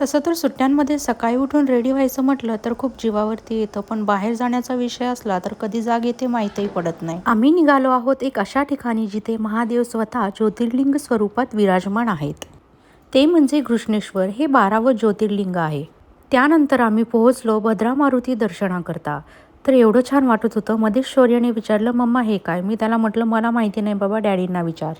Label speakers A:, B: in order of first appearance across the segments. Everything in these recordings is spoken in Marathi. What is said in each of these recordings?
A: तसं तर सुट्ट्यांमध्ये सकाळी उठून रेडी व्हायचं म्हटलं तर खूप जीवावरती येतं पण बाहेर जाण्याचा विषय असला तर कधी जाग येते माहितीही पडत नाही. आम्ही निघालो आहोत एक अशा ठिकाणी जिथे महादेव स्वतः ज्योतिर्लिंग स्वरूपात विराजमान आहेत. ते म्हणजे घृष्णेश्वर हे बारावं ज्योतिर्लिंग आहे. त्यानंतर आम्ही पोहोचलो भद्रा मारुती दर्शनाकरता. तर एवढं छान वाटत होतं मध्येच शौर्याने विचारलं मम्मा हे काय? मी त्याला म्हटलं मला माहिती नाही बाबा डॅडींना विचार.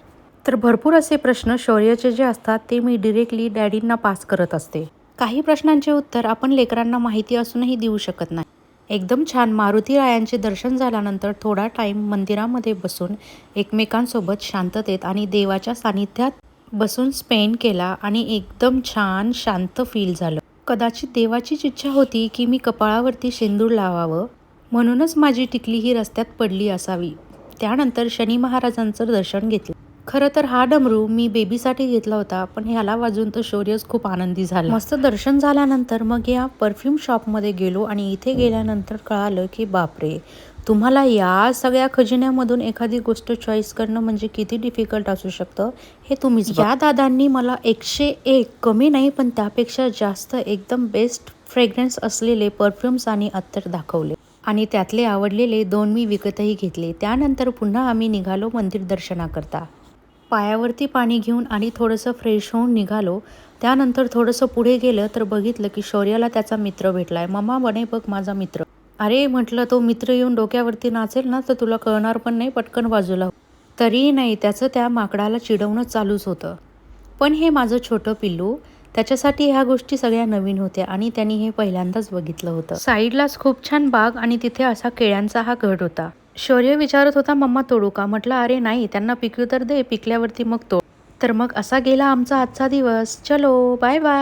A: तर भरपूर असे प्रश्न शौर्याचे जे असतात ते मी डिरेक्टली डॅडींना पास करत असते. काही प्रश्नांचे उत्तर आपण लेकरांना माहिती असूनही देऊ शकत नाही. एकदम छान मारुती रायांचे दर्शन झाल्यानंतर थोडा टाईम मंदिरामध्ये बसून एकमेकांसोबत शांततेत आणि देवाच्या सानिध्यात बसून स्पेंड केला आणि एकदम छान शांत फील झालं. कदाचित देवाचीच इच्छा होती की मी कपाळावरती शेंदूर लावावं म्हणूनच माझी टिकली ही रस्त्यात पडली असावी. त्यानंतर शनी महाराजांचं दर्शन घेतलं. खरं तर हा डमरू मी बेबीसाठी घेतला होता पण ह्याला वाजून तर शौर्यच खूप आनंदी झाला. मस्त दर्शन झाल्यानंतर मग या परफ्यूम शॉपमध्ये गेलो आणि इथे गेल्यानंतर कळालं की बापरे तुम्हाला या सगळ्या खजिन्यामधून एखादी गोष्ट चॉईस करणं म्हणजे किती डिफिकल्ट असू शकतं हे तुम्हीच या दादांनी मला एकशे एक कमी नाही पण त्यापेक्षा जास्त एकदम बेस्ट फ्रेग्रन्स असलेले परफ्युम्स आणि अत्तर दाखवले. आणि त्यातले आवडलेले दोन मी विकतही घेतले. त्यानंतर पुन्हा आम्ही निघालो मंदिर दर्शनाकरता. पायावरती पाणी घेऊन आणि थोडंसं फ्रेश होऊन निघालो. त्यानंतर थोडंसं पुढे गेलं तर बघितलं की शौर्याला त्याचा मित्र भेटला आहे मम्मा बने बघ माझा मित्र. अरे म्हटलं तो मित्र येऊन डोक्यावरती नाचेल ना तर तुला कळणार पण नाही पटकन बाजूला. तरीही नाही त्याचं त्या माकडाला चिडवणं चालूच होतं. पण हे माझं छोटं पिल्लू त्याच्यासाठी ह्या गोष्टी सगळ्या नवीन होत्या आणि त्यांनी हे पहिल्यांदाच बघितलं होतं. साईडलाच खूप छान बाग आणि तिथे असा केळ्यांचा हा गट होता. शौर्य विचारत होता मम्मा तोडू का? म्हटलं अरे नाही त्यांना पिकू तर दे पिकल्यावरती मग तोड. तर मग असा गेला आमचा आजचा दिवस. चलो बाय बाय